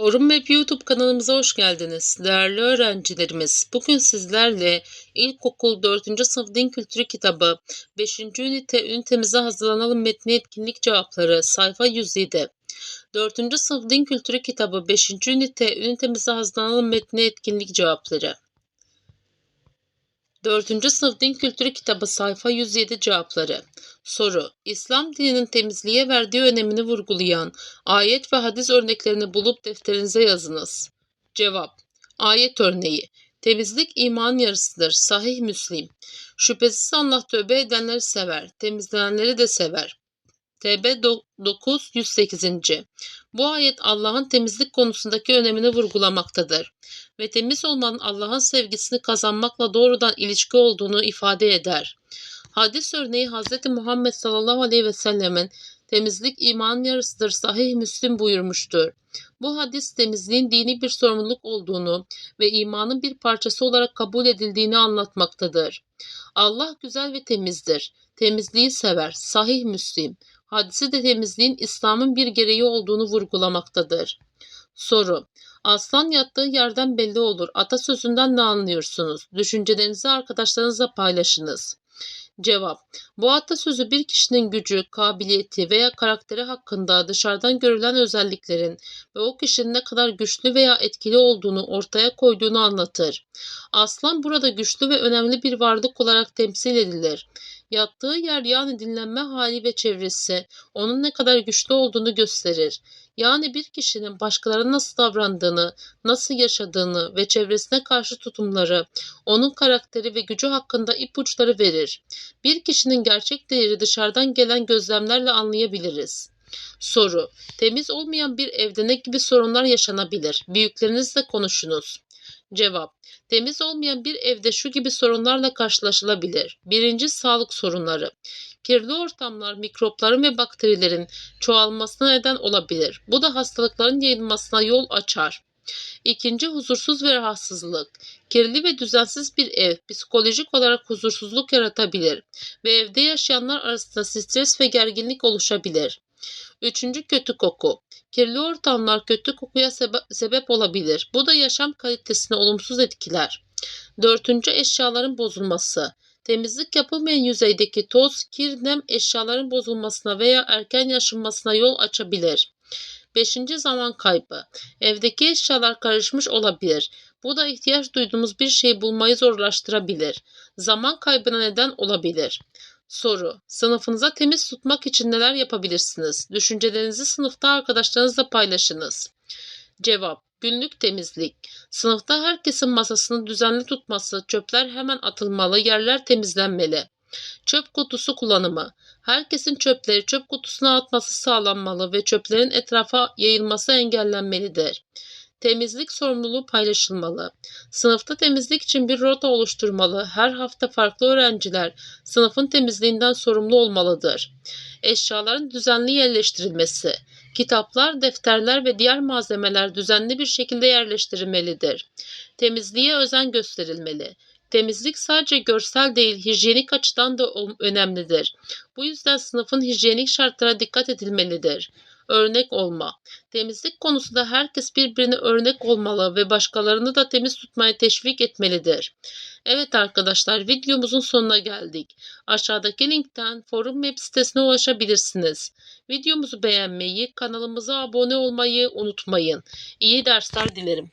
Forum Map YouTube kanalımıza hoş geldiniz. Değerli öğrencilerimiz, bugün sizlerle İlkokul 4. Sınıf Din Kültürü kitabı 5. ünite ünitemize hazırlanalım metni etkinlik cevapları sayfa 107. 4. Sınıf Din Kültürü kitabı 5. ünite ünitemize hazırlanalım metni etkinlik cevapları. 4. Sınıf Din Kültürü kitabı sayfa 107 cevapları. Soru. İslam dininin temizliğe verdiği önemini vurgulayan ayet ve hadis örneklerini bulup defterinize yazınız. Cevap. Ayet örneği. Temizlik iman yarısıdır. Sahih Müslim. Şüphesiz Allah tövbe edenleri sever. Temizlenenleri de sever. TB 9 108. Bu ayet Allah'ın temizlik konusundaki önemini vurgulamaktadır ve temiz olmanın Allah'ın sevgisini kazanmakla doğrudan ilişki olduğunu ifade eder. Hadis örneği Hz. Muhammed sallallahu aleyhi ve sellemin temizlik imanın yarısıdır sahih Müslim buyurmuştur. Bu hadis temizliğin dini bir sorumluluk olduğunu ve imanın bir parçası olarak kabul edildiğini anlatmaktadır. Allah güzel ve temizdir. Temizliği sever. Sahih Müslim. Hadisi de temizliğin İslam'ın bir gereği olduğunu vurgulamaktadır. Soru. Aslan yattığı yerden belli olur. Atasözünden ne anlıyorsunuz? Düşüncelerinizi arkadaşlarınızla paylaşınız. Cevap. Bu atasözü bir kişinin gücü, kabiliyeti veya karakteri hakkında dışarıdan görülen özelliklerin ve o kişinin ne kadar güçlü veya etkili olduğunu ortaya koyduğunu anlatır. Aslan burada güçlü ve önemli bir varlık olarak temsil edilir. Yattığı yer yani dinlenme hali ve çevresi onun ne kadar güçlü olduğunu gösterir. Yani bir kişinin başkalarına nasıl davrandığını, nasıl yaşadığını ve çevresine karşı tutumları, onun karakteri ve gücü hakkında ipuçları verir. Bir kişinin gerçek değeri dışarıdan gelen gözlemlerle anlayabiliriz. Soru. Temiz olmayan bir evde ne gibi sorunlar yaşanabilir? Büyüklerinizle konuşunuz. Cevap. Temiz olmayan bir evde şu gibi sorunlarla karşılaşılabilir. Birinci sağlık sorunları. Kirli ortamlar mikropların ve bakterilerin çoğalmasına neden olabilir. Bu da hastalıkların yayılmasına yol açar. İkinci huzursuz ve rahatsızlık. Kirli ve düzensiz bir ev psikolojik olarak huzursuzluk yaratabilir ve evde yaşayanlar arasında stres ve gerginlik oluşabilir. Üçüncü kötü koku. Kirli ortamlar kötü kokuya sebe sebep olabilir. Bu da yaşam kalitesini olumsuz etkiler. Dördüncü eşyaların bozulması. Temizlik yapılmayan yüzeydeki toz, kir, nem eşyaların bozulmasına veya erken yaşınmasına yol açabilir. Beşinci zaman kaybı. Evdeki eşyalar karışmış olabilir. Bu da ihtiyaç duyduğumuz bir şey bulmayı zorlaştırabilir. Zaman kaybına neden olabilir. Soru. Sınıfınıza temiz tutmak için neler yapabilirsiniz? Düşüncelerinizi sınıfta arkadaşlarınızla paylaşınız. Cevap. Günlük temizlik. Sınıfta herkesin masasını düzenli tutması, çöpler hemen atılmalı, yerler temizlenmeli. Çöp kutusu kullanımı. Herkesin çöpleri çöp kutusuna atması sağlanmalı ve çöplerin etrafa yayılması engellenmelidir. Temizlik sorumluluğu paylaşılmalı. Sınıfta temizlik için bir rota oluşturmalı. Her hafta farklı öğrenciler sınıfın temizliğinden sorumlu olmalıdır. Eşyaların düzenli yerleştirilmesi. Kitaplar, defterler ve diğer malzemeler düzenli bir şekilde yerleştirilmelidir. Temizliğe özen gösterilmeli. Temizlik sadece görsel değil, hijyenik açıdan da önemlidir. Bu yüzden sınıfın hijyenik şartlara dikkat edilmelidir örnek olma. Temizlik konusunda herkes birbirine örnek olmalı ve başkalarını da temiz tutmaya teşvik etmelidir. Evet arkadaşlar videomuzun sonuna geldik. Aşağıdaki linkten forum web sitesine ulaşabilirsiniz. Videomuzu beğenmeyi, kanalımıza abone olmayı unutmayın. İyi dersler dilerim.